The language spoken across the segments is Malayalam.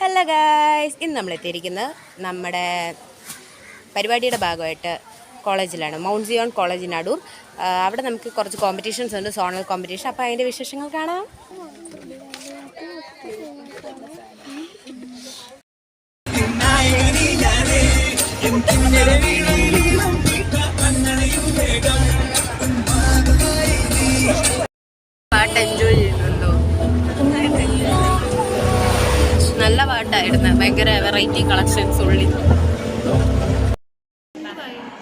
ഹലോ ഗായ്സ് ഇന്ന് നമ്മൾ എത്തിയിരിക്കുന്നത് നമ്മുടെ പരിപാടിയുടെ ഭാഗമായിട്ട് കോളേജിലാണ്. മൗണ്ട് സിയോൺ കോളേജ് അടൂർ അവിടെ നമുക്ക് കുറച്ച് കോമ്പറ്റീഷൻസ് ഉണ്ട് സോണൽ കോമ്പറ്റീഷൻ അപ്പോൾ അതിന്റെ വിശേഷങ്ങൾ കാണാം. പാട്ടായിരുന്നു ഭയങ്കര വെറൈറ്റി കളക്ഷൻസ് ഉള്ളി.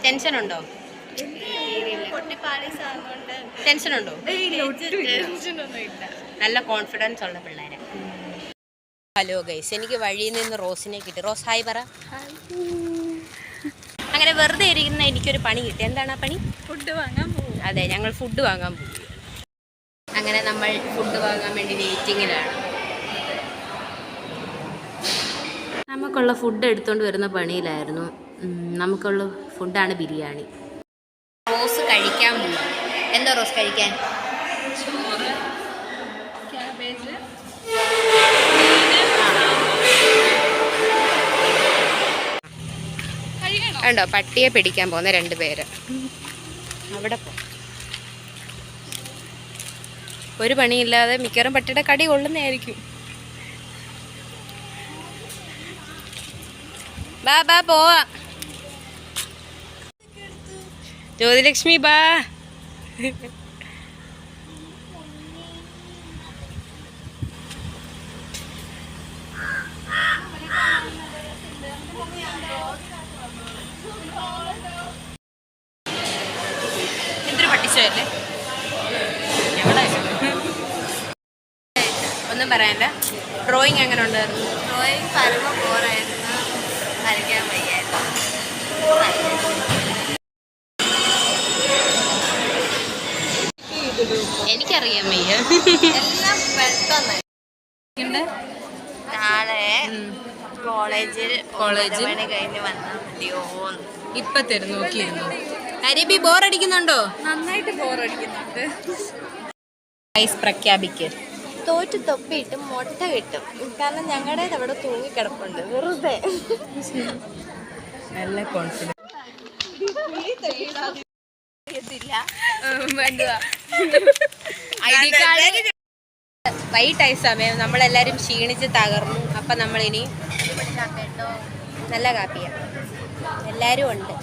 ടെൻഷൻ ഉണ്ടോ? ടെൻഷൻ ഉണ്ടോ? നല്ല കോൺഫിഡൻസ് ഉള്ള പിള്ളേരെ. ഹലോ ഗൈസ് എനിക്ക് വഴിയിൽ നിന്ന് റോസിനെ കിട്ടി. റോസ് ഹായ് പറ. അങ്ങനെ വെറുതെ ഇരിക്കുന്ന എനിക്കൊരു പണി കിട്ടി. എന്താണ് ആ പണി? ഫുഡ് വാങ്ങാൻ പോകും അതെ ഞങ്ങൾ ഫുഡ് വാങ്ങാൻ പോകും അങ്ങനെ നമ്മൾ ഫുഡ് വാങ്ങാൻ വേണ്ടി വെയിറ്റിങ്ങിലാണ് നമുക്കുള്ള ഫുഡ് എടുത്തുകൊണ്ട് വരുന്ന പണിയിലായിരുന്നു. നമുക്കുള്ള ഫുഡാണ് ബിരിയാണി. റോസ് കഴിക്കാൻ പോകും എന്താ റോസ് കഴിക്കാൻ? ണ്ടോ ഉണ്ടോ പട്ടിയെ പിടിക്കാൻ പോകുന്ന രണ്ട് പേര്. അവിടെ പോ. ഒരു പണിയില്ലാതെ മിക്കവാറും പട്ടിയുടെ കടി കൊള്ളുന്നതായിരിക്കും. ബാ ബാ പോവാ. ജ്യോതിലക്ഷ്മി ബാ. ഒന്നും പറയാനില്ല. ഡ്രോയിങ് എങ്ങനെ ഉണ്ടായിരുന്നു ഡ്രോയിങ് പരമ ബോറായിരുന്നു വരയ്ക്കാൻ വയ്യായിരുന്നു. എനിക്കറിയാൻ വയ്യ. എല്ലാം പെട്ടെന്ന്. നാളെ കോളേജിൽ കോളേജിൽ? കഴിഞ്ഞ് വന്നാൽ മതിയോ ഇപ്പൊ തരും നോക്കിയിരുന്നു? അരബി ബോറടിക്കുന്നുണ്ടോ? നന്നായിട്ട് ബോറടിക്കുന്നുണ്ട്. ഐസ് പ്രഖ്യാപിക്ക് തോറ്റ് തൊപ്പിയിട്ട് മുട്ട കിട്ടും. കാരണം ഞങ്ങളുടേത് അവിടെ തൂങ്ങിക്കിടപ്പുണ്ട് വെറുതെ. നല്ല കോൺഫിഡൻസ് വൈകിട്ടായ സമയം നമ്മളെല്ലാരും ക്ഷീണിച്ച് തകർന്നു. അപ്പൊ നമ്മളിനി നല്ല കാപ്പിയാ. എല്ലാരും ഉണ്ട്.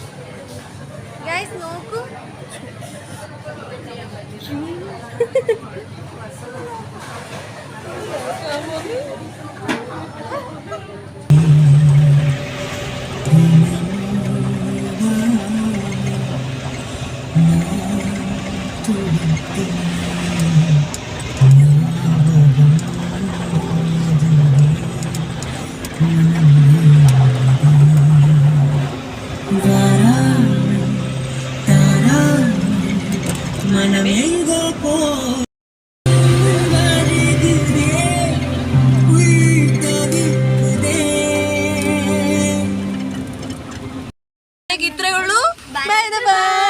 ഗൈസ് നോക്കൂ. മനമെങ്കോ പോ ഇത്രയുള്ളൂ ബൈ ബൈ